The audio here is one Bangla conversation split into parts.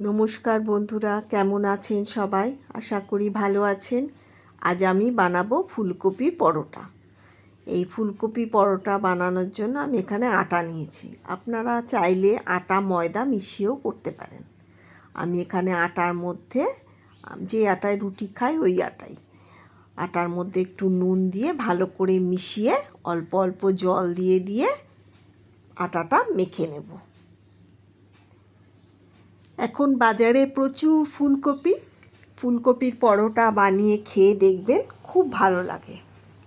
নমস্কার বন্ধুরা, কেমন আছেন সবাই? আশা করি ভালো আছেন। আজ আমি বানাবো ফুলকপির পরোটা। এই ফুলকপি পরোটা বানানোর জন্য আমি এখানে আটা নিয়েছি। আপনারা চাইলে আটা, ময়দা মিশিয়েও করতে পারেন। আমি এখানে আটার মধ্যে, যে আটায় রুটি খাই, ওই আটাই। আটার মধ্যে একটু নুন দিয়ে ভালো করে মিশিয়ে অল্প অল্প জল দিয়ে দিয়ে আটাটা মেখে নেব। এখন বাজারে প্রচুর ফুলকপি। ফুলকপির পরোটা বানিয়ে খেয়ে দেখবেন, খুব ভালো লাগে।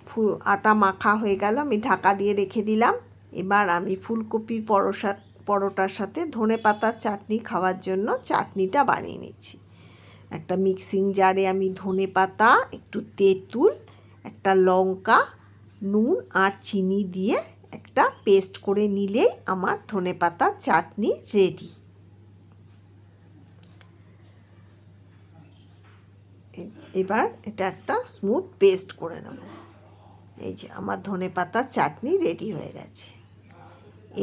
ফুল, আটা মাখা হয়ে গেল, আমি ঢাকা দিয়ে রেখে দিলাম। এবার আমি ফুলকপির পরোসা, পরোটার সাথে ধনে পাতার চাটনি খাওয়ার জন্য চাটনিটা বানিয়ে নিচ্ছি। একটা মিক্সিং জারে আমি ধনে পাতা, একটু তেঁতুল, একটা লঙ্কা, নুন আর চিনি দিয়ে একটা পেস্ট করে নিলেই আমার ধনে পাতার চাটনি রেডি। এবার এটা একটা স্মুথ পেস্ট করে নেব। এই যে আমার ধনে পাতার চাটনি রেডি হয়ে গেছে।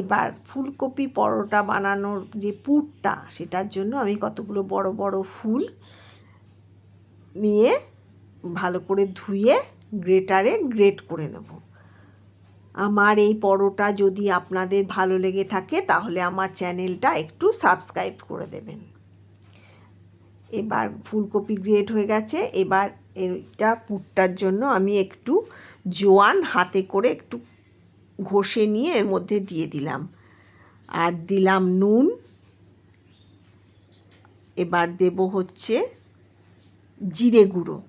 এবার ফুলকপি পরোটা বানানোর যে পুরটা, সেটার জন্য আমি কতগুলো বড় বড় ফুল নিয়ে ভালো করে ধুয়ে গ্রেটারে গ্রেট করে নেব। আমার এই পরোটা যদি আপনাদের ভালো লেগে থাকে, তাহলে আমার চ্যানেলটা একটু সাবস্ক্রাইব করে দেবেন। এবার ফুলকপি গ্রেট হয়ে গেছে। এবার এটা পুরটার জন্য আমি একটু জোয়ান হাতে করে একটু ঘষে নিয়ে এর মধ্যে দিয়ে দিলাম। আর দিলাম নুন। এবার দেব হচ্ছে জিরে গুঁড়ো।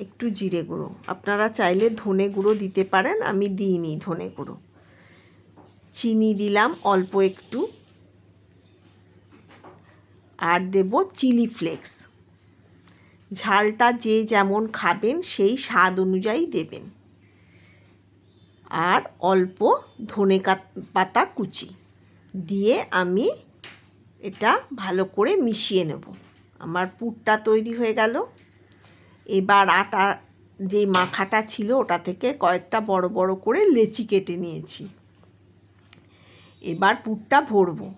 একটু জিরে গুঁড়ো। আপনারা চাইলে ধনে গুঁড়ো দিতে পারেন, আমি দিইনি ধনে গুঁড়ো। চিনি দিলাম অল্প একটু। আর দেব চিলি ফ্লেক্স। ঝালটা যে যেমন খাবেন, সেই স্বাদ অনুযায়ী দেবেন। আর অল্প ধনে পাতা কুচি দিয়ে আমি এটা ভালো করে মিশিয়ে নেব। আমার পুরটা তৈরি হয়ে গেল। এবার আটা, যে মাখাটা ছিল ওটা থেকে কয়েকটা বড় বড় করে লেচি কেটে নিয়েছি। এবার পুরটা ভরবো।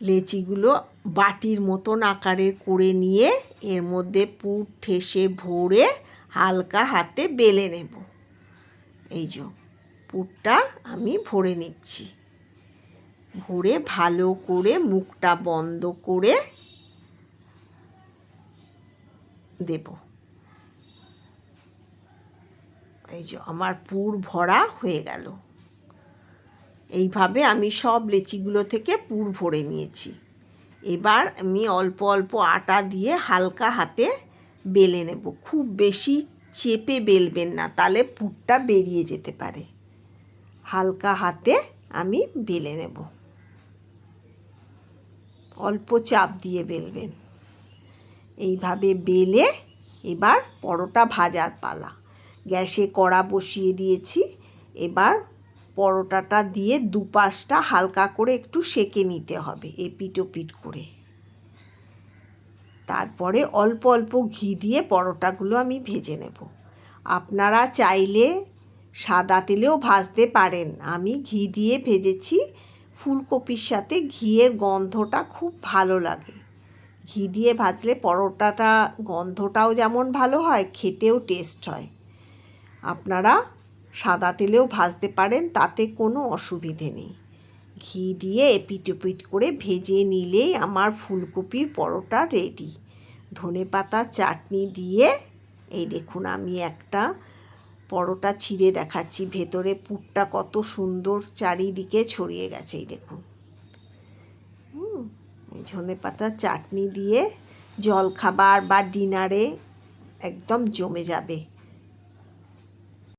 লেচিগুলো বাটির মতন আকারের করে নিয়ে এর মধ্যে পুর ঠেসে ভরে হালকা হাতে বেলে নেব। এই যে পুরটা আমি ভরে নিচ্ছি। ভরে ভালো করে মুখটা বন্ধ করে দেব। এই যে আমার পুর ভরা হয়ে গেল। এইভাবে আমি সব লেচিগুলো থেকে পুর ভরে নিয়েছি। এবার আমি অল্প অল্প আটা দিয়ে হালকা হাতে বেলে নেব। খুব বেশি চেপে বেলবেন না তাহলে পুরটা বেরিয়ে যেতে পারে। হালকা হাতে আমি বেলে নেব। অল্প চাপ দিয়ে বেলবেন। এইভাবে বেলে এবার পরোটা ভাজার পালা। গ্যাসে কড়া বসিয়ে দিয়েছি, এবার পরোটাটা দিয়ে দুপাশটা হালকা করে একটু সেকে নিতে হবে এপিট ওপিট করে। তারপরে অল্প অল্প ঘি দিয়ে পরোটাগুলো আমি ভেজে নেব। আপনারা চাইলে সাদা তেলেও ভাজতে পারেন। আমি ঘি দিয়ে ভেজেছি। ফুলকপির সাথে ঘিয়ের গন্ধটা খুব ভালো লাগে। ঘি দিয়ে ভাজলে পরোটাটা গন্ধটাও যেমন ভালো হয়, খেতেও টেস্ট হয়। আপনারা সাদা তেলেও ভাজতে পারেন, তাতে কোনো অসুবিধে নেই। ঘি দিয়ে এপিট ওপিট করে ভেজে নিলেই আমার ফুলকপির পরোটা রেডি ধনে পাতা, চাটনি দিয়ে, এই দেখুন আমি একটা পরোটা ছিঁড়ে দেখাচ্ছি, ভেতরে পুরটা কত সুন্দর চারিদিকে ছড়িয়ে গেছে, এই দেখুন। ধনে পাতা, চাটনি দিয়ে জলখাবার বা ডিনারে একদম জমে যাবে।